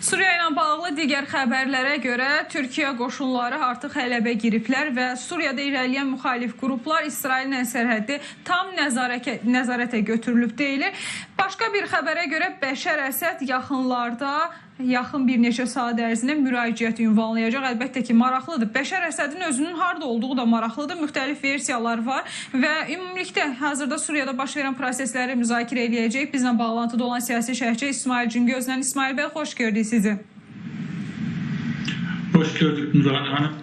Suriya ilə bağlı digər xəbərlərə görə Türkiyə qoşunları artıq Hələbə giriblər və Suriyada irəliləyən müxalif qruplar İsraillə sərhəddi tam nəzarətə, nəzarətə götürülüb deyilir. Başqa bir xəbərə görə Bəşər Əsəd yaxınlarda yaxın bir neçə saat ərzində müraciət ünvanlayacaq. Əlbəttə ki, maraqlıdır. Bəşər Əsədin özünün harda olduğu da maraqlıdır. Müxtəlif versiyalar var və ümumilikdə hazırda Suriyada baş verən prosesləri müzakirə edəcəyik. Bizlə bağlantıda olan siyasi şərhçi İsmail Cingözlə. İsmail bəy, xoş gördük sizi. Hoş gördük Nurhan Hanım.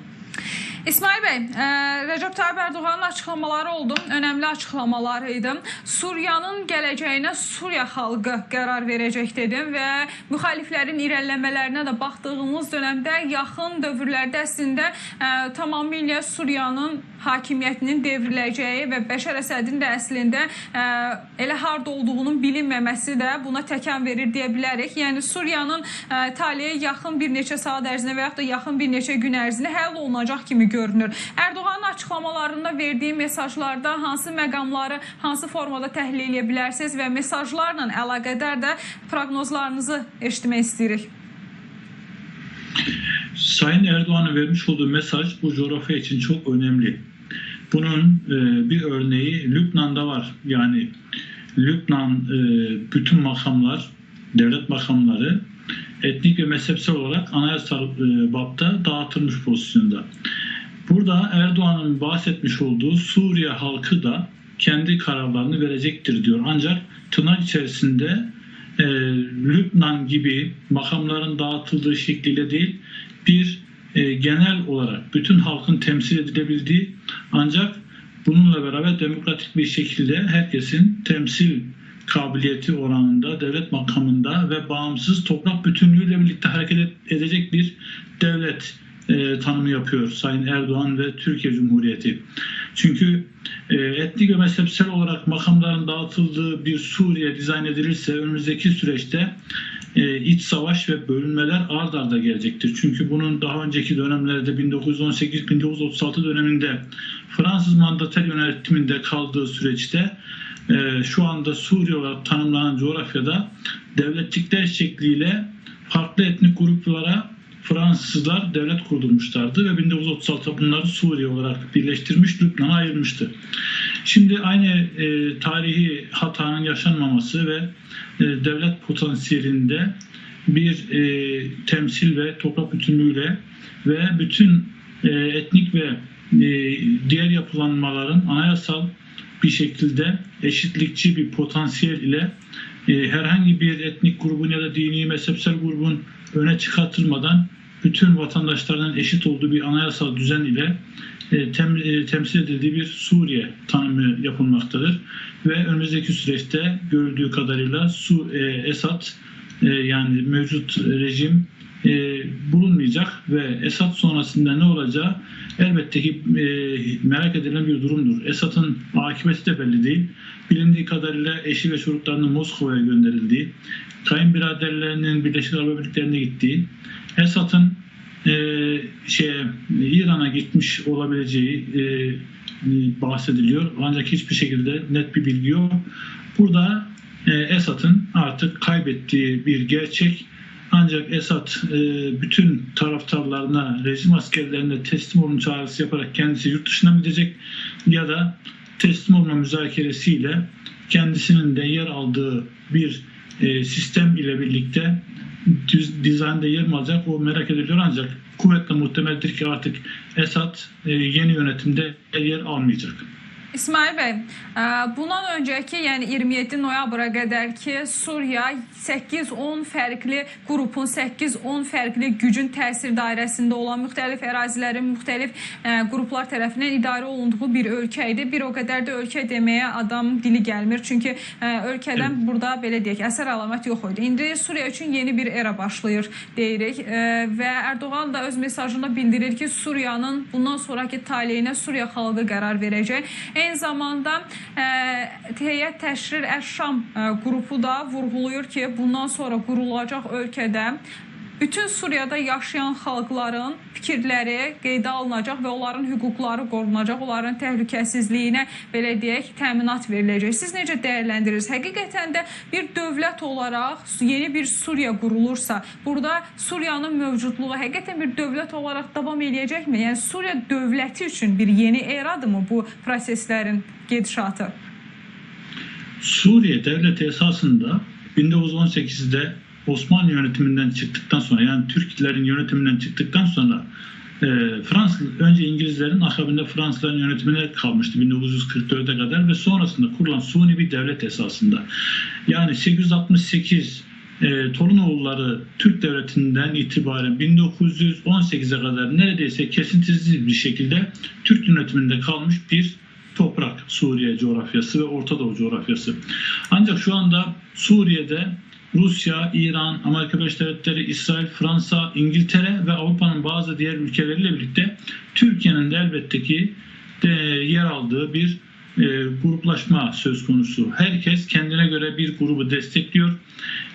İsmail Bey, e, Recep Tayyip Erdoğan'ın açıklamaları oldu. Önemli açıklamalarıydı. Suriyanın gələcəyinə Suriya xalqı qərar verəcək dedim və müxaliflərin irəliləmələrinə də baxdığımız dövrdə yaxın dövrlərdə əslində e, tamamilə Suriyanın hakimiyyətinin devriləcəyi və Bəşər Əsədin də əslində e, elə harda olduğunun bilinməməsi də buna təkan verir deyə bilərik. Yəni Suriyanın e, taleyi yaxın bir neçə saat ərzində və yaxud da yaxın bir neçə gün ərzində həll olunacaq kimi görünür. Erdoğanın açıqlamalarında verdiyi mesajlarda hansı məqamları hansı formada təhlil edə bilərsiniz və mesajlarla əlaqədar da proqnozlarınızı eşitmək istəyirik. Sayın Erdoğan'ın vermiş olduğu mesaj bu coğrafya için çok önemli. Bunun e, bir örneği Lübnan'da var. Yani Lübnan e, bütün makamlar, devlet makamları etnik ve mezhepsel olarak anayasal e, bapta dağıtılmış pozisyonda. Burada Erdoğan'ın bahsetmiş olduğu Suriye halkı da kendi kararlarını verecektir diyor. Ancak tırnak içerisinde e, Lübnan gibi makamların dağıtıldığı şekliyle değil bir e, genel olarak bütün halkın temsil edilebildiği ancak bununla beraber demokratik bir şekilde herkesin temsil kabiliyeti oranında devlet makamında ve bağımsız toprak bütünlüğüyle birlikte hareket et- edecek bir devlet e, tanımı yapıyor Sayın Erdoğan ve Türkiye Cumhuriyeti. Çünkü e, etnik ve mezhepsel olarak makamların dağıtıldığı bir Suriye dizayn edilirse önümüzdeki süreçte e, iç savaş ve bölünmeler ard arda gelecektir. Çünkü bunun daha önceki dönemlerde 1918-1936 döneminde Fransız mandater yönetiminde kaldığı süreçte e, şu anda Suriye olarak tanımlanan coğrafyada devletçikler şekliyle farklı etnik gruplara Fransızlar devlet kurdurmuşlardı ve 1936'da bunları Suriye olarak birleştirmiş, Lübnan'a ayırmıştı. Şimdi aynı e, tarihi hatanın yaşanmaması ve e, devlet potansiyelinde bir e, temsil ve toprak bütünlüğüyle ve bütün e, etnik ve e, diğer yapılanmaların anayasal bir şekilde eşitlikçi bir potansiyel ile e, herhangi bir etnik grubun ya da dini mezhepsel grubun öne çıkartılmadan bütün vatandaşların eşit olduğu bir anayasal düzen ile e, tem, e, temsil edildiği bir Suriye tanımı yapılmaktadır. Ve önümüzdeki süreçte görüldüğü kadarıyla Su, e, Esad e, yani mevcut rejim e, bulunmayacak ve Esad sonrasında ne olacağı elbette ki e, merak edilen bir durumdur. Esad'ın akıbeti de belli değil. Bilindiği kadarıyla eşi ve çocuklarının Moskova'ya gönderildiği, kayınbiraderlerinin Birleşik Arap Emirlikleri'ne gittiği, Esad'ın e, şeye İran'a gitmiş olabileceği e, bahsediliyor. Ancak hiçbir şekilde net bir bilgi yok. Burada e, Esad'ın artık kaybettiği bir gerçek. Ancak Esad e, bütün taraftarlarına, rejim askerlerine teslim olun çağrısı yaparak kendisi yurt dışına mı gidecek ya da teslim olma müzakeresiyle kendisinin de yer aldığı bir e, sistem ile birlikte düz, dizaynda yer mi alacak o merak ediliyor ancak kuvvetle muhtemeldir ki artık Esad e, yeni yönetimde yer almayacak. İsmail bəy, ə, bundan öncəki, yəni 27 noyabra qədər ki, Suriya 8-10 fərqli qrupun, 8-10 fərqli gücün təsir dairəsində olan müxtəlif ərazilərin müxtəlif ə, qruplar tərəfindən idarə olunduğu bir ölkə idi. Bir o qədər də ölkə deməyə adam dili gəlmir. Çünki ə, ölkədən burada belə deyək, əsər əlamət yox idi. İndi Suriya üçün yeni bir era başlayır deyirik və Erdoğan da öz mesajında bildirir ki, Suriyanın bundan sonraki taleyinə Suriya xalqı qərar verəcək. Eyni zamanda ə, Heyət Təşrir Əş-Şam ə, qrupu da vurğulayır ki, bundan sonra qurulacaq ölkədə bütün Suriyada yaşayan xalqların fikirləri qeydə alınacaq və onların hüquqları qorunacaq, onların təhlükəsizliyinə belə deyək, təminat veriləcək. Siz necə dəyərləndirirsiniz? Həqiqətən də bir dövlət olaraq yeni bir Suriya qurulursa, burada Suriyanın mövcudluğu həqiqətən bir dövlət olaraq davam eləyəcəkmi? Yəni Suriya dövləti üçün bir yeni eradır mı bu proseslərin gedişatı? Suriye devleti esasında 1918'de Osmanlı yönetiminden çıktıktan sonra yani Türklerin yönetiminden çıktıktan sonra e, Fransız önce İngilizlerin akabinde Fransızların yönetimine kalmıştı 1944'e kadar ve sonrasında kurulan suni bir devlet esasında. Yani 868 e, Torunoğulları Türk devletinden itibaren 1918'e kadar neredeyse kesintisiz bir şekilde Türk yönetiminde kalmış bir toprak Suriye coğrafyası ve Orta Doğu coğrafyası. Ancak şu anda Suriye'de Rusya, İran, Amerika Birleşik Devletleri, İsrail, Fransa, İngiltere ve Avrupa'nın bazı diğer ülkeleriyle birlikte Türkiye'nin de elbette ki de yer aldığı bir e, gruplaşma söz konusu. Herkes kendine göre bir grubu destekliyor.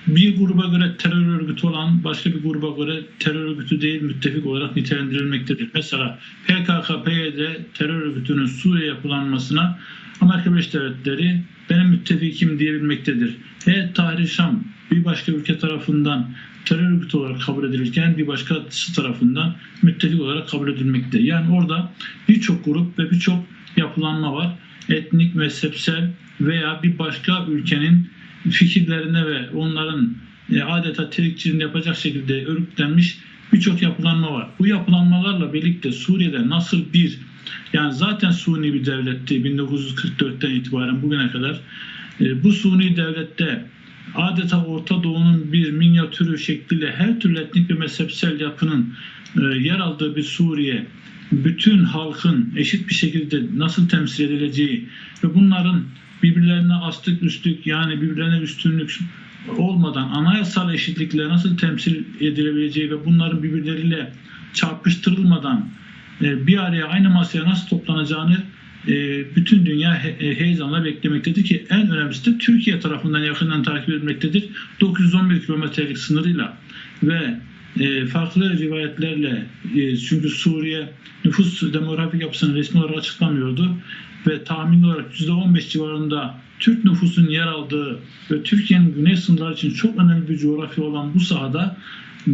Bir gruba göre terör örgütü olan başka bir gruba göre terör örgütü değil müttefik olarak nitelendirilmektedir. Mesela PKK-PYD terör örgütünün Suriye yapılanmasına Amerika Birleşik Devletleri benim müttefikim diyebilmektedir. Heyet Tahrir Şam bir başka ülke tarafından terör örgütü olarak kabul edilirken bir başkası tarafından müttefik olarak kabul edilmekte. Yani orada birçok grup ve birçok yapılanma var. Etnik, mezhepsel veya bir başka ülkenin fikirlerine ve onların e, adeta tetikçiliğini yapacak şekilde örgütlenmiş birçok yapılanma var. Bu yapılanmalarla birlikte Suriye'de nasıl bir yani zaten Suni bir devletti 1944'ten itibaren bugüne kadar. E, bu Suni devlette adeta Orta Doğu'nun bir minyatürü şekliyle her türlü etnik ve mezhepsel yapının e, yer aldığı bir Suriye bütün halkın eşit bir şekilde nasıl temsil edileceği ve bunların birbirlerine astık üstlük yani birbirlerine üstünlük olmadan anayasal eşitlikle nasıl temsil edilebileceği ve bunların birbirleriyle çarpıştırılmadan e, bir araya aynı masaya nasıl toplanacağını bütün dünya e, heyecanla beklemektedir ki en önemlisi de Türkiye tarafından yakından takip edilmektedir. 911 kilometrelik sınırıyla ve e, farklı rivayetlerle e, çünkü Suriye nüfus demografik yapısını resmi olarak açıklamıyordu ve tahmin olarak %15 civarında Türk nüfusun yer aldığı ve Türkiye'nin güney sınırları için çok önemli bir coğrafya olan bu sahada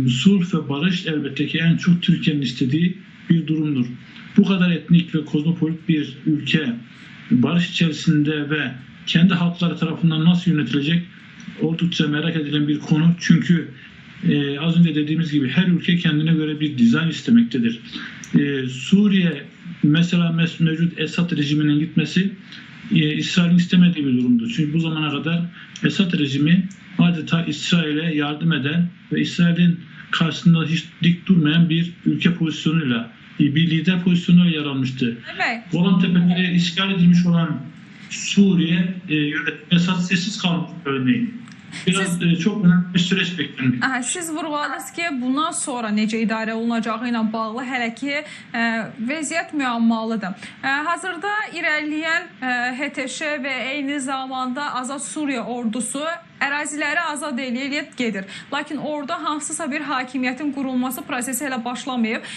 sulh ve barış elbette ki en çok Türkiye'nin istediği bir durumdur. Bu kadar etnik ve kozmopolit bir ülke barış içerisinde ve kendi halkları tarafından nasıl yönetilecek oldukça merak edilen bir konu. Çünkü e, az önce dediğimiz gibi her ülke kendine göre bir dizayn istemektedir. E, Suriye mesela mes- mevcut Esad rejiminin gitmesi e, İsrail'in istemediği bir durumdu. Çünkü bu zamana kadar Esad rejimi adeta İsrail'e yardım eden ve İsrail'in karşısında hiç dik durmayan bir ülke pozisyonuyla bir lider pozisyonuyla yer almıştı. Evet. Golan Tepeleri işgal edilmiş olan Suriye e, yönetim Esad sessiz kalmış örneğin. Biraz e, çok önemli bir süreç beklenmiş. Aha, siz vurğuladınız ki, bundan sonra necə idarə olunacağı ilə bağlı hələ ki ə, vəziyyət müəmmalıdır. Ə, hazırda irəliləyən ə, HTŞ və eyni zamanda Azad Suriya ordusu əraziləri azad eləyib gedir. Lakin orada hansısa bir hakimiyyətin qurulması prosesi hələ başlamayıb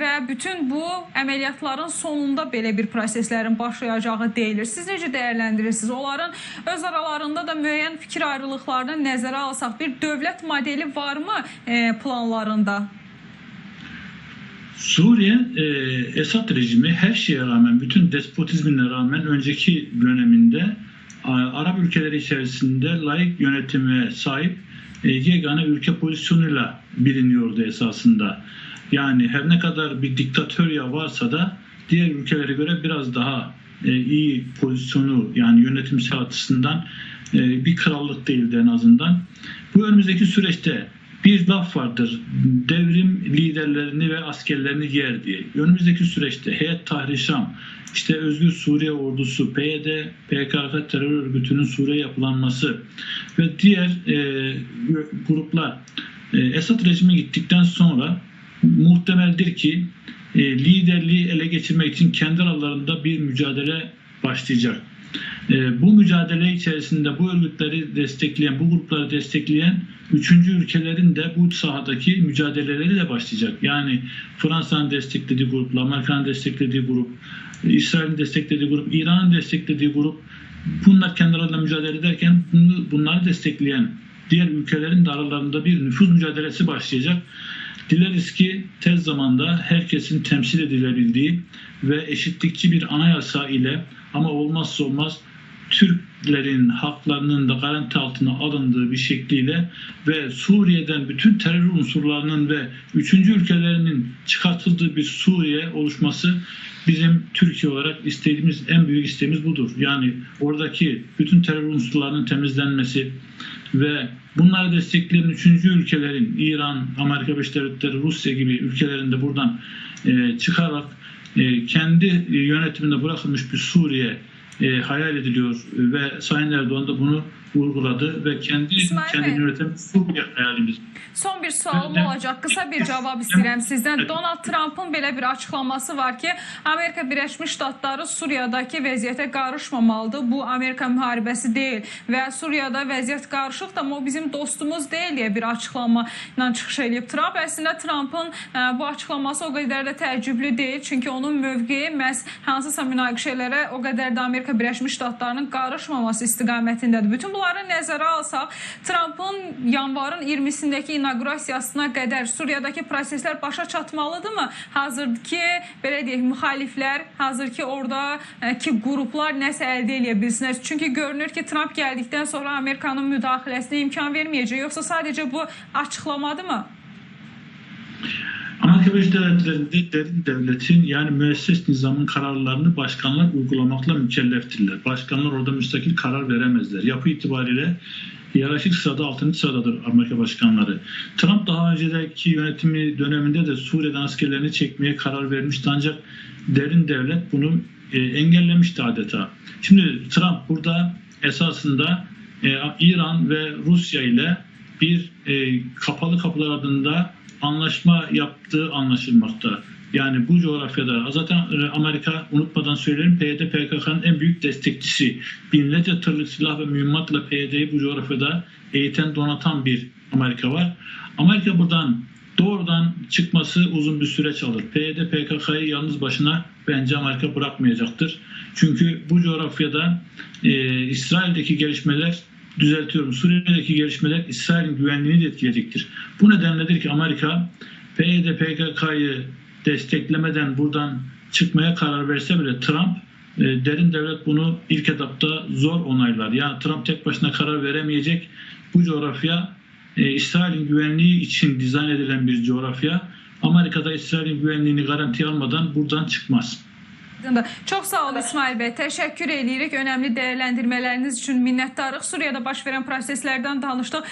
və bütün bu əməliyyatların sonunda belə bir proseslərin başlayacağı deyilir. Siz necə dəyərləndirirsiniz? Onların öz aralarında da müəyyən fikir ayrılıqlarını nəzərə alsaq bir dövlət modeli varmı planlarında? Suriye e, Esad rejimi her şeye rağmen, bütün despotizmine rağmen önceki döneminde Arap ülkeleri içerisinde layık yönetime sahip e, yegane ülke pozisyonuyla biliniyordu esasında. Yani her ne kadar bir diktatörya varsa da diğer ülkelere göre biraz daha e, iyi pozisyonu yani yönetimsel açısından e, bir krallık değildi en azından. Bu önümüzdeki süreçte bir laf vardır. Devrim liderlerini ve askerlerini yer diye. Önümüzdeki süreçte Heyet Tahrir Şam, işte Özgür Suriye Ordusu, PYD, PKK terör örgütünün Suriye yapılanması ve diğer e, gruplar e, Esad rejimi gittikten sonra muhtemeldir ki e, liderliği ele geçirmek için kendi aralarında bir mücadele başlayacak. E, bu mücadele içerisinde bu örgütleri destekleyen, bu grupları destekleyen üçüncü ülkelerin de bu sahadaki mücadeleleri de başlayacak. Yani Fransa'nın desteklediği grupla, Amerika'nın desteklediği grup, İsrail'in desteklediği grup, İran'ın desteklediği grup bunlar kendi aralarında mücadele ederken bunları destekleyen diğer ülkelerin de aralarında bir nüfuz mücadelesi başlayacak. Dileriz ki tez zamanda herkesin temsil edilebildiği ve eşitlikçi bir anayasa ile ama olmazsa olmaz Türklerin haklarının da garanti altına alındığı bir şekliyle ve Suriye'den bütün terör unsurlarının ve üçüncü ülkelerinin çıkartıldığı bir Suriye oluşması bizim Türkiye olarak istediğimiz en büyük isteğimiz budur. Yani oradaki bütün terör unsurlarının temizlenmesi ve bunları destekleyen üçüncü ülkelerin İran, Amerika Birleşik Devletleri, Rusya gibi ülkelerin de buradan e, çıkarak kendi yönetiminde bırakılmış bir Suriye e, hayal ediliyor ve Sayın Erdoğan da bunu vurguladı ve kendi İsmail kendini Bey. Suriye hayalimiz. Son bir sualım Evet. olacaq. Qısa bir cavab istəyirəm sizdən. Evet. Donald Trump'ın belə bir açıqlaması var ki, Amerika Birləşmiş Ştatları Suriyadakı vəziyyətə qarışmamalıdır. Bu Amerika müharibəsi deyil və Suriyada vəziyyət qarışıqdır, amma o bizim dostumuz deyil deyə bir açıqlama ilə çıxış edib Trump. Əslində Trump'ın ə, bu açıqlaması o qədər də təəccüblü deyil, çünki onun mövqeyi məhz hansısa münaqişələrə o qədər də Amerika Birləşmiş Ştatlarının qarışmaması istiqamətindədir. Bütün bunları nəzərə alsaq, Trump'ın yanvarın 20-sindəki inaqurasiyasına qədər Suriyadakı proseslər başa çatmalıdırmı? Hazırki belə deyək, müxaliflər, hazırki oradakı qruplar nəsə əldə edə bilsinlər. Çünki görünür ki, Trump gəldikdən sonra Amerikanın müdaxiləsinə imkan verməyəcək. Yoxsa sadəcə bu açıqlamadırmı? Amerika Birleşik Devletleri'nde derin devletin yani müesses nizamın kararlarını başkanlar uygulamakla mükelleftirler. Başkanlar orada müstakil karar veremezler. Yapı itibariyle hiyerarşik sırada 6. sıradadır Amerika başkanları. Trump daha önceki yönetimi döneminde de Suriye'den askerlerini çekmeye karar vermişti ancak derin devlet bunu e, engellemişti adeta. Şimdi Trump burada esasında e, İran ve Rusya ile bir e, kapalı kapılar ardında anlaşma yaptığı anlaşılmakta. Yani bu coğrafyada zaten e, Amerika unutmadan söyleyelim PYD PKK'nın en büyük destekçisi. Binlerce tırlık silah ve mühimmatla PYD'yi bu coğrafyada eğiten donatan bir Amerika var. Amerika buradan doğrudan çıkması uzun bir süreç alır. PYD PKK'yı yalnız başına bence Amerika bırakmayacaktır. Çünkü bu coğrafyada e, İsrail'deki gelişmeler düzeltiyorum. Suriye'deki gelişmeler İsrail'in güvenliğini de etkileyecektir. Bu nedenledir ki Amerika PYD PKK'yı desteklemeden buradan çıkmaya karar verse bile Trump e, derin devlet bunu ilk etapta zor onaylar. Yani Trump tek başına karar veremeyecek. Bu coğrafya e, İsrail'in güvenliği için dizayn edilen bir coğrafya. Amerika'da İsrail'in güvenliğini garantiye almadan buradan çıkmaz. Çox sağ ol İsmail bəy. Təşəkkür edirik. Önəmli dəyərləndirmələriniz üçün minnətdarıq. Suriyada baş verən proseslərdən danışdıq.